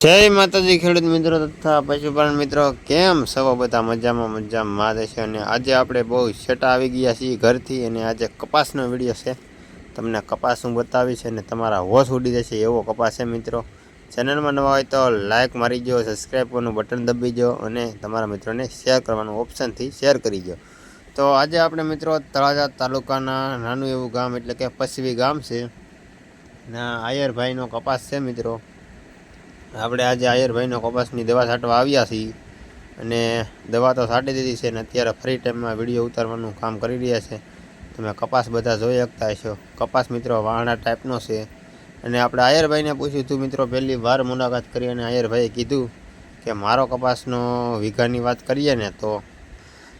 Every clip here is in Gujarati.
જય માતાજી, ખેડૂત મિત્રો તથા પશુપાલન મિત્રો, કેમ સૌ બધા મજામાં મજામાં છે અને આજે આપણે બહુ છેટા આવી ગયા છીએ ઘરથી અને આજે કપાસનો વીડિયો છે. તમને કપાસ હું બતાવીશ અને તમારા હોશ ઉડી જશે એવો કપાસ છે મિત્રો. ચેનલમાં નવા હોય તો લાઇક મારી દો સબસ્ક્રાઈબ કરવાનું બટન દબી દો અને તમારા મિત્રોને શેર કરવાનું ઓપ્શનથી શેર કરી દો તો આજે આપણે મિત્રો તળાજા તાલુકાના નાનું એવું ગામ એટલે કે પશ્ચિમી ગામ છે. ના, આયરભાઈનો કપાસ છે મિત્રો. આપણે આજે આયરભાઈનો કપાસની દવા છાંટવા આવ્યા છીએ અને દવા તો છાંટી દીધી છે ને અત્યારે ફ્રી ટાઈમમાં વીડિયો ઉતારવાનું કામ કરી રહ્યા છે. તમે કપાસ બધા જોઈ શકતા હશો. કપાસ મિત્રો વાણા ટાઈપનો છે. અને આપણે આયરભાઈને પૂછ્યું હતું મિત્રો પહેલી વાર મુલાકાત કરી? અને આયરભાઈએ કીધું કે, મારો કપાસનો વીઘાની વાત કરીએ ને તો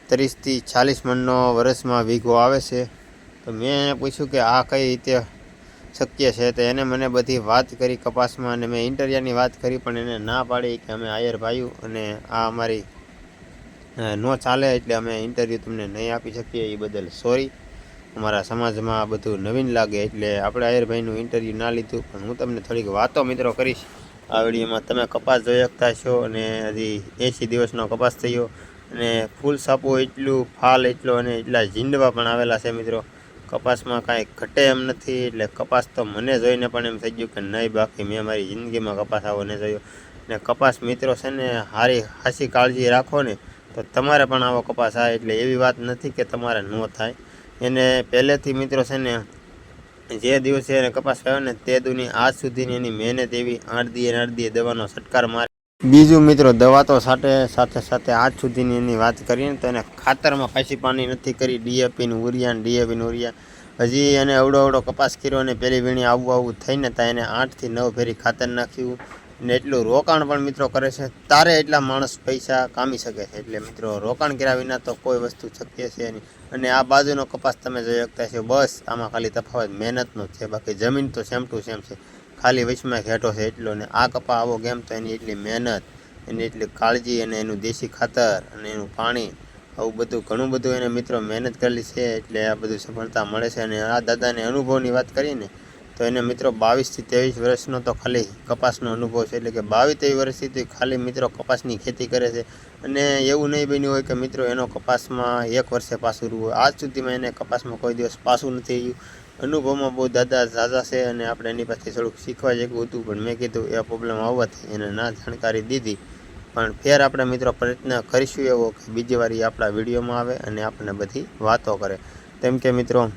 ત્રીસથી ચાલીસ મણનો વર્ષમાં વીઘો આવે છે. તો મેં પૂછ્યું કે, આ કઈ રીતે શક્ય છે તો એને મને બધી વાત કરી કપાસમાં અને મેં ઇન્ટરિયાની વાત કરી પણ એને ના પાડી કે અમે આયર ભાઈઓ અને આ અમારી ન ચાલે એટલે અમે ઇન્ટરવ્યૂ તમને નહીં આપી શકીએ એ બદલ સોરી. અમારા સમાજમાં આ બધું નવીન લાગે એટલે આપણે આયરભાઈનું ઇન્ટરવ્યૂ ના લીધું. પણ હું તમને થોડીક વાતો મિત્રો કરીશ. આ વિડીયોમાં તમે કપાસ જોઈ શકતા છો અને હજી એંસી દિવસનો કપાસ થયો અને ફૂલ સાપો એટલું, ફાલ એટલો અને એટલા ઝીંડવા પણ આવેલા છે મિત્રો. કપાસમાં કાંઈ ઘટે એમ નથી, એટલે કપાસ તો મને જોઈને પણ એમ થઈ ગયું કે નહીં, બાકી મેં મારી જિંદગીમાં કપાસ આવો ન જોયો. ને કપાસ મિત્રો છે ને સારી ખાસી કાળજી રાખો ને, તો તમારે પણ આવો કપાસ આવે, એટલે એવી વાત નથી કે તમારે ન થાય. એને પહેલેથી મિત્રો છે ને, જે દિવસે એને કપાસ આવ્યો ને, તે દુની આજ સુધીની એની મહેનત એવી આઠ દીએ આઠ દવાનો છટકાર મારે બીજું મિત્રો, દવા તો સાથે સાથે સાથે આજ સુધીની એની વાત કરીએ તો એને ખાતરમાં પાછી પાણી નથી કરી. ડીએપીને ઉરિયા ડીએપીને ઉરિયા. હજી એને અવડો અવડો કપાસ કર્યો અને પેલી વીણી આવું આવું થઈને ત્યાં એને આઠથી નવ ફેરી ખાતર નાખ્યું ને એટલું રોકાણ પણ મિત્રો કરે છે. તારે એટલા માણસ પૈસા કામી શકે છે. એટલે મિત્રો, રોકાણ કર્યા વિના તો કોઈ વસ્તુ શક્ય છે નહીં. અને આ બાજુનો કપાસ તમે જોઈ શકતા છો, બસ આમાં ખાલી તફાવત, મહેનતનો છે. બાકી જમીન તો સેમ ટુ સેમ છે. ખાલી વચમાં ઘેટો છે એટલો ને આ કપા આવો કેમ તો એની એટલી મહેનત, એની એટલી કાળજી અને એનું દેશી ખાતર અને એનું પાણી, આવું બધું ઘણું બધું એને મિત્રો મહેનત કરેલી છે એટલે આ બધું સફળતા મળે છે અને આ દાદાને અનુભવની વાત કરીને તો એને મિત્રો બાવીસથી ત્રેવીસ વર્ષનો તો ખાલી કપાસનો અનુભવ છે એટલે કે બાવીસ ત્રેવીસ વર્ષથી ખાલી મિત્રો કપાસની ખેતી કરે છે અને એવું નહીં બન્યું હોય કે મિત્રો એનો કપાસમાં એક વર્ષે પાછું રહ્યું હોય. આજ સુધીમાં એને કપાસમાં કોઈ દિવસ પાછું નથી આવ્યું અનુભવમાં બહુ દાદા ઝાઝા છે અને આપણે એની પાસે થોડુંક શીખવા જેવું હતું, પણ મેં કીધું એ પ્રોબ્લેમ આવવાથી એને ના જાણકારી દીધી. પણ ફેર આપણે મિત્રો પ્રયત્ન કરીશું એવો કે બીજી વાર એ આપણા વિડીયોમાં આવે અને આપણને બધી વાતો કરે. તેમ કે મિત્રો,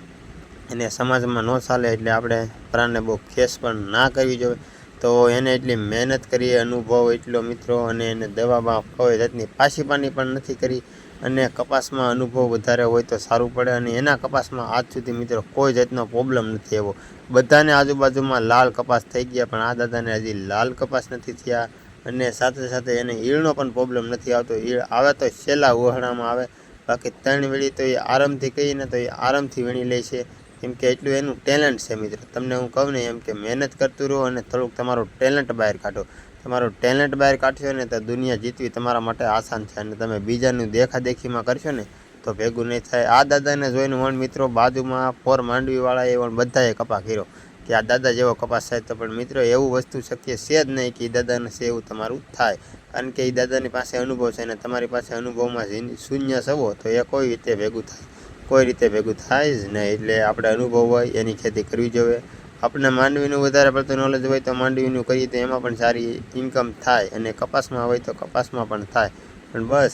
એને સમાજમાં ન ચાલે એટલે આપણે પ્રાણને બહુ ખેસ પણ ના કરવી જોઈએ. તો એને એટલી મહેનત કરીએ અનુભવ એટલો મિત્રો અને એને દવામાં કોઈ જાતની પાછી પાની પણ નથી કરી. અને કપાસમાં અનુભવ વધારે હોય તો સારું પડે અને એના કપાસમાં આજ સુધી મિત્રો કોઈ જાતનો પ્રોબ્લેમ નથી આવ્યો બધાને આજુબાજુમાં લાલ કપાસ થઈ ગયા, પણ આ દાદાને હજી લાલ કપાસ નથી થયા અને સાથે સાથે એને ઈળનો પણ પ્રોબ્લેમ નથી આવતો. ઈળ આવે તો છેલ્લા ઉહાણામાં આવે. બાકી ત્રણ વેળી તો એ આરામથી કહીને તો એ આરામથી વીણી લે છે. કેમ કે એટલું એનું ટેલેન્ટ છે મિત્રો. તમને હું કહું ને એમ કે મહેનત કરતું રહો અને થોડુંક તમારું ટેલેન્ટ બહાર કાઢો. તમારું ટેલેન્ટ બહાર કાઢશો ને તો દુનિયા જીતવી તમારા માટે આસાન છે. અને તમે બીજાનું દેખાદેખીમાં કરશો ને તો ભેગું નહીં થાય. આ દાદાને જોઈને વણ મિત્રો બાજુમાં ફોર માંડવીવાળા એ વણ બધાએ કપા કર્યો. કે આ દાદા જેવો કપાસ થાય તો પણ મિત્રો એવું વસ્તુ શક્ય છે જ નહીં કે એ દાદાને છે એવું તમારું થાય. કારણ કે એ દાદાની પાસે અનુભવ છે અને તમારી પાસે અનુભવમાં શૂન્ય સવો તો એ કોઈ રીતે ભેગું થાય. કોઈ રીતે ભેગું થાય જ નહીં. એટલે આપણે અનુભવ હોય એની ખેતી કરવી જોઈએ. આપણે માંડવીનું વધારે પડતું નોલેજ હોય તો માંડવીનું કરીએ તો એમાં પણ સારી ઇન્કમ થાય અને કપાસમાં હોય તો કપાસમાં પણ થાય. પણ બસ,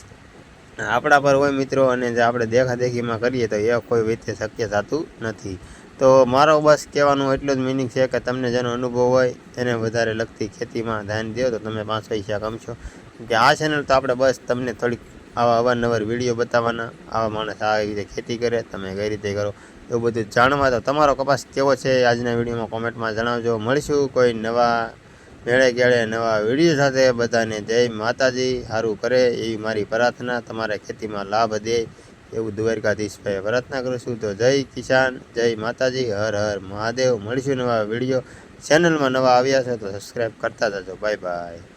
આપણા પર હોય મિત્રો અને જે આપણે દેખાદેખીમાં કરીએ તો એ કોઈ રીતે શક્ય થતું નથી. તો મારો બસ કહેવાનું એટલું જ મિનિંગ છે કે તમને જેનો અનુભવ હોય એને વધારે લગતી ખેતીમાં ધ્યાન દો તો તમે પાંચ પૈસા કમશો. કે આ ચેનલ તો આપણે બસ તમને થોડીક આવા અવારનવાર વીડિયો બતાવવાના, આવા માણસ આવી રીતે ખેતી કરે, તમે કઈ રીતે કરો. એવું બધું જાણવા. તો તમારો કપાસ કેવો છે આજના વિડીયોમાં કોમેન્ટમાં જણાવજો. મળીશું કોઈ નવા મેળે ગેળે નવા વીડિયો સાથે. બધાને જય માતાજી. સારું કરે એવી મારી પ્રાર્થના. તમારે ખેતીમાં લાભ દે એવું દ્વારકાધીશભાઈ પ્રાર્થના કરું છું. તો જય કિસાન, જય માતાજી. હર હર મહાદેવ. મળીશું નવા વીડિયો. ચેનલમાં નવા આવ્યા છે તો સબસ્ક્રાઈબ કરતા જજો. Bye bye.